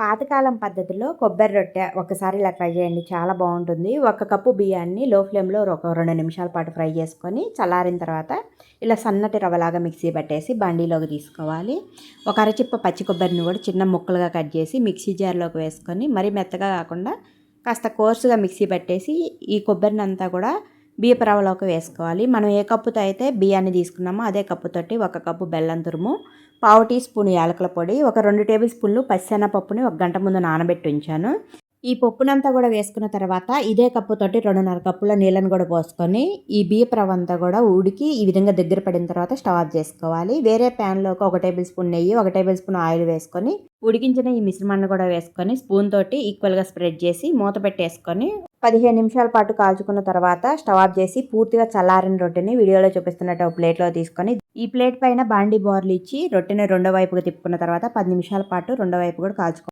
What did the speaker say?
పాతకాలం పద్ధతిలో కొబ్బరి రొట్టె ఒకసారి ఇలా ట్రై చేయండి చాలా బాగుంటుంది. ఒక కప్పు బియ్యాన్ని లో ఫ్లేమ్లో ఒక రెండు నిమిషాల పాటు ఫ్రై చేసుకొని చల్లారిన తర్వాత ఇలా సన్నటి రవ్వలాగా మిక్సీ పట్టేసి బండిలోకి తీసుకోవాలి. ఒక అరచిప్ప పచ్చి కొబ్బరిని కూడా చిన్న ముక్కలుగా కట్ చేసి మిక్సీ జార్లోకి వేసుకొని మరీ మెత్తగా కాకుండా కాస్త కోర్సుగా మిక్సీ పట్టేసి ఈ కొబ్బరిని అంతా కూడా బియ్యపు రవ్వలోకి వేసుకోవాలి. మనం ఏ కప్పుతో అయితే బియ్యాన్ని తీసుకున్నామో అదే కప్పుతోటి ఒక కప్పు బెల్లం తురుము పావు టీ స్పూన్ యాలకుల పొడి ఒక రెండు టేబుల్ స్పూన్లు పచ్చిశనగపప్పుని ఒక గంట ముందు నానబెట్టి ఉంచాను. ఈ పప్పునంతా కూడా వేసుకున్న తర్వాత ఇదే కప్పుతోటి రెండున్నర కప్పుల నీళ్ళను కూడా పోసుకొని ఈ బియ్యపు రవ్వ అంతా కూడా ఉడికి ఈ విధంగా దగ్గర పడిన తర్వాత స్టవ్ ఆఫ్ చేసుకోవాలి. వేరే ప్యాన్లోకి ఒక టేబుల్ స్పూన్ నెయ్యి ఒక టేబుల్ స్పూన్ ఆయిల్ వేసుకొని ఉడికించిన ఈ మిశ్రమాన్ని కూడా వేసుకొని స్పూన్ తోటి ఈక్వల్గా స్ప్రెడ్ చేసి మూత పెట్టేసుకొని పదిహేను నిమిషాల పాటు కాల్చుకున్న తర్వాత స్టవ్ ఆఫ్ చేసి పూర్తిగా చల్లారిన రొట్టెని వీడియోలో చూపిస్తున్నట్టు ఒక ప్లేట్లో తీసుకొని ఈ ప్లేట్ పైన బాండీ బార్లు ఇచ్చి రొట్టెని రెండో వైపుగా తిప్పుకున్న తర్వాత పది నిమిషాల పాటు రెండో వైపు కూడా కాల్చుకో